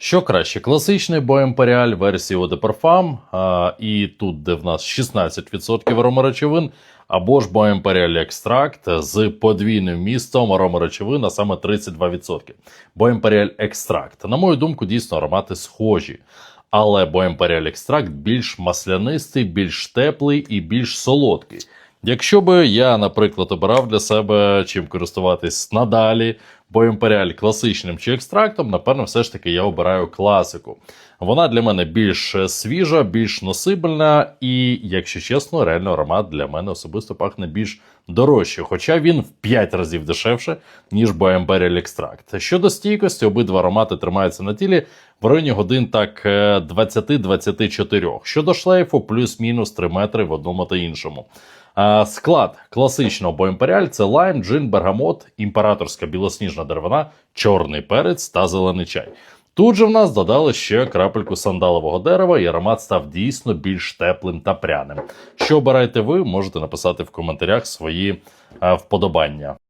Що краще, класичний Боемперіаль версії а, і тут, де в нас 16% аромаречовин, або ж Боемперіаль Екстракт з подвійним містом аромаречовин, а саме 32%. Боемперіаль Екстракт. На мою думку, дійсно аромати схожі. Але Боемперіаль Екстракт більш маслянистий, більш теплий і більш солодкий. Якщо би я, наприклад, обирав для себе чим користуватись надалі, бо імперіаль класичним чи екстрактом, напевно, все ж таки я обираю класику. Вона для мене більш е, свіжа, більш носибельна, і, якщо чесно, реально аромат для мене особисто пахне більш дорожче, хоча він в 5 разів дешевше, ніж Боемберіаль екстракт. Щодо стійкості, обидва аромати тримаються на тілі в районі годин так е, 20-24. Щодо шлейфу, плюс-мінус 3 метри в одному та іншому. Склад класичного боімперіаль це лайм, джин, бергамот, імператорська білосніжна деревина, чорний перець та зелений чай. Тут же в нас додали ще крапельку сандалового дерева, і аромат став дійсно більш теплим та пряним. Що обираєте ви, можете написати в коментарях свої вподобання.